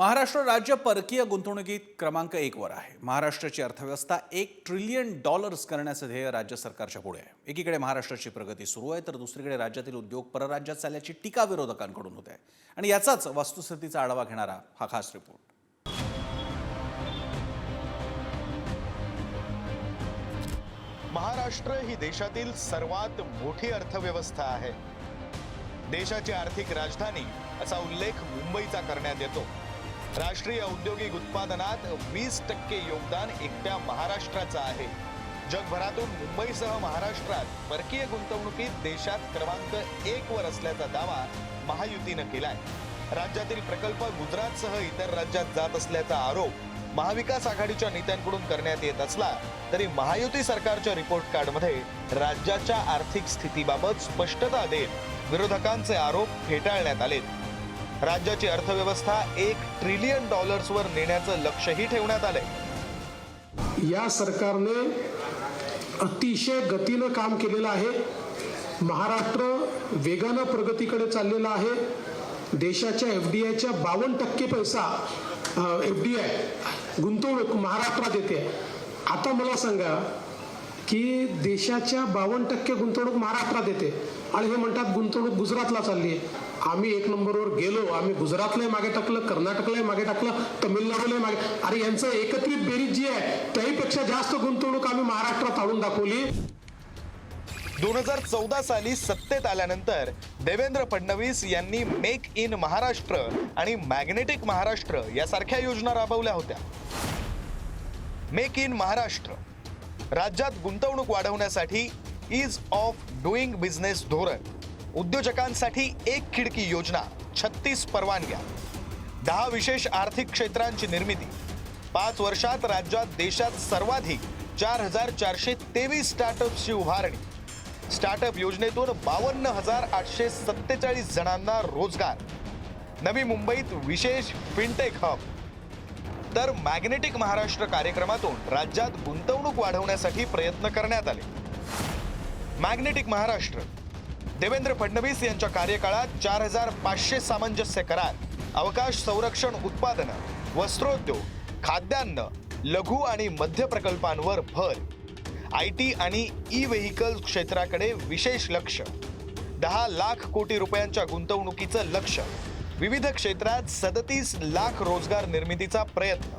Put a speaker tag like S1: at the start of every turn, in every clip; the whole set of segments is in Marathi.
S1: महाराष्ट्र राज्य परकीय गुंतवणुकीत क्रमांक एक वर आहे. महाराष्ट्राची अर्थव्यवस्था एक ट्रिलियन डॉलर्स करण्याचं ध्येय राज्य सरकारच्या पुढे आहे. एकीकडे महाराष्ट्राची प्रगती सुरू आहे तर दुसरीकडे राज्यातील उद्योग परराज्यात चालल्याची टीका विरोधकांकडून होत आहे. आणि याचाच वस्तुस्थितीचा आढावा घेणारा हा खास रिपोर्ट
S2: महाराष्ट्र ही देशातील सर्वात मोठी अर्थव्यवस्था आहे. देशाची आर्थिक राजधानी असा उल्लेख मुंबईचा करण्यात येतो. राष्ट्रीय औद्योगिक उत्पादनात वीस टक्के योगदान एकट्या महाराष्ट्राचं आहे. जगभरातून मुंबईसह महाराष्ट्रात परकीय गुंतवणुकीत देशात क्रमांक एक वर असल्याचा दावा महायुतीनं केलाय. राज्यातील प्रकल्प गुजरातसह इतर राज्यात जात असल्याचा आरोप महाविकास आघाडीच्या नेत्यांकडून करण्यात येत असला तरी महायुती सरकारच्या रिपोर्ट कार्डमध्ये राज्याच्या आर्थिक स्थितीबाबत स्पष्टता देत विरोधकांचे आरोप फेटाळण्यात आलेत. राज्याची अर्थव्यवस्था एक ट्रिलियन डॉलर्सवर नेण्याचं लक्षही ठेवण्यात आलंय.
S3: या सरकारने अतिशय गतीनं काम केलेलं आहे. महाराष्ट्र वेगानं प्रगतीकडे चाललेला आहे. देशाच्या एफ डी आयच्या बावन्न टक्के पैसा एफ डी आय गुंतवणूक महाराष्ट्रात येते. आता मला सांगा की देशाच्या बावन्न टक्के गुंतवणूक महाराष्ट्रात येते. आणि हे म्हणतात गुंतवणूक गुजरातला चालली आहे आम्ही एक नंबरवर गेलो आम्ही गुजरातलाही मागे टाकलं कर्नाटकलाही मागे टाकलं तमिळनाडूलाही मागे अरे यांचं एकत्रित बेरीज जी आहे त्याहीपेक्षा जास्त गुंतवणूक आम्ही महाराष्ट्रात आणून दाखवली.
S2: दोन हजार चौदा साली सत्तेत आल्यानंतर देवेंद्र फडणवीस यांनी मेक इन महाराष्ट्र आणि मॅग्नेटिक महाराष्ट्र यासारख्या योजना राबवल्या होत्या. Make in Maharashtra. राज्यात गुंतवणूक वाढवण्यासाठी इज ऑफ डुईंग बिझनेस धोरण. उद्योजकांसाठी एक खिडकी योजना छत्तीस परवानग्या. दहा विशेष आर्थिक क्षेत्रांची निर्मिती. पाच वर्षात राज्यात देशात सर्वाधिक चार हजार चारशे तेवीस स्टार्टअप्सची उभारणी. स्टार्टअप योजनेतून बावन्न हजार आठशे सत्तेचाळीस जणांना रोजगार. नवी मुंबईत विशेष फिनटेक हब तर मॅग्नेटिक महाराष्ट्र कार्यक्रमातून राज्यात गुंतवणूक वाढवण्यासाठी प्रयत्न करण्यात आले. मॅग्नेटिक महाराष्ट्र देवेंद्र फडणवीस यांच्या कार्यकाळात चार हजार पाचशे सामंजस्य करार अवकाश संरक्षण उत्पादनं वस्त्रोद्योग खाद्यान्न लघु आणि मध्य प्रकल्पांवर भर. आय टी आणि ई व्हेकल क्षेत्राकडे विशेष लक्ष. दहा लाख कोटी रुपयांच्या गुंतवणुकीचं लक्ष विविध क्षेत्रात सदतीस लाख रोजगार निर्मितीचा प्रयत्न.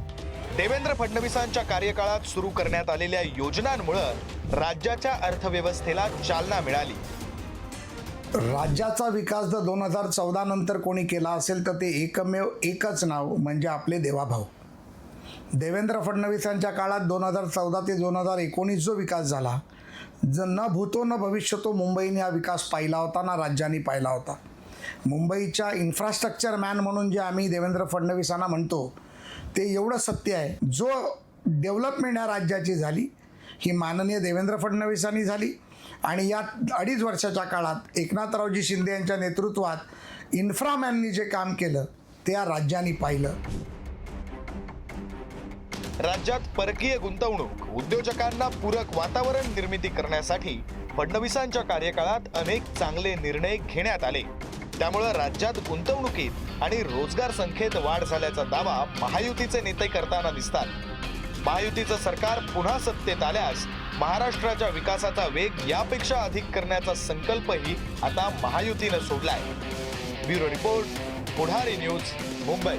S2: देवेंद्र फडणवीसांच्या कार्यकाळात सुरू करण्यात आलेल्या योजनांमुळं राज्याच्या अर्थव्यवस्थेला चालना मिळाली.
S4: राज्याचा विकास जर दोन हजार चौदा नंतर कोणी केला असेल तर ते एकमेव एकच नाव म्हणजे आपले देवाभाऊ. देवेंद्र फडणवीसांच्या काळात दोन हजार चौदा ते दोन हजार एकोणीस जो विकास झाला ज न भूतो न भविष्य तो मुंबईने हा विकास पाहिला होता ना राज्याने पाहिला होता. मुंबईच्या इन्फ्रास्ट्रक्चर मॅन म्हणून जे आम्ही देवेंद्र फडणवीसांना म्हणतो ते एवढं सत्य आहे. जो डेव्हलपमेंट या राज्याची झाली ही माननीय देवेंद्र फडणवीसांनी झाली आणि या अडीच वर्षाच्या काळात एकनाथरावजी शिंदे यांच्या नेतृत्वात इन्फ्रामॅननी जे काम केलं ते या राज्याने पाहिलं.
S2: राज्यात परकीय गुंतवणूक उद्योजकांना पूरक वातावरण निर्मिती करण्यासाठी फडणवीसांच्या कार्यकाळात अनेक चांगले निर्णय घेण्यात आले. त्यामुळे राज्यात गुंतवणुकीत आणि रोजगार संख्येत वाढ झाल्याचा दावा महायुतीचे नेते करताना दिसतात. महायुतीचं सरकार पुन्हा सत्तेत आल्यास महाराष्ट्राच्या विकासाचा वेग यापेक्षा अधिक करण्याचा संकल्पही आता महायुतीनं सोडलाय. Bureau report Pudhari news Mumbai.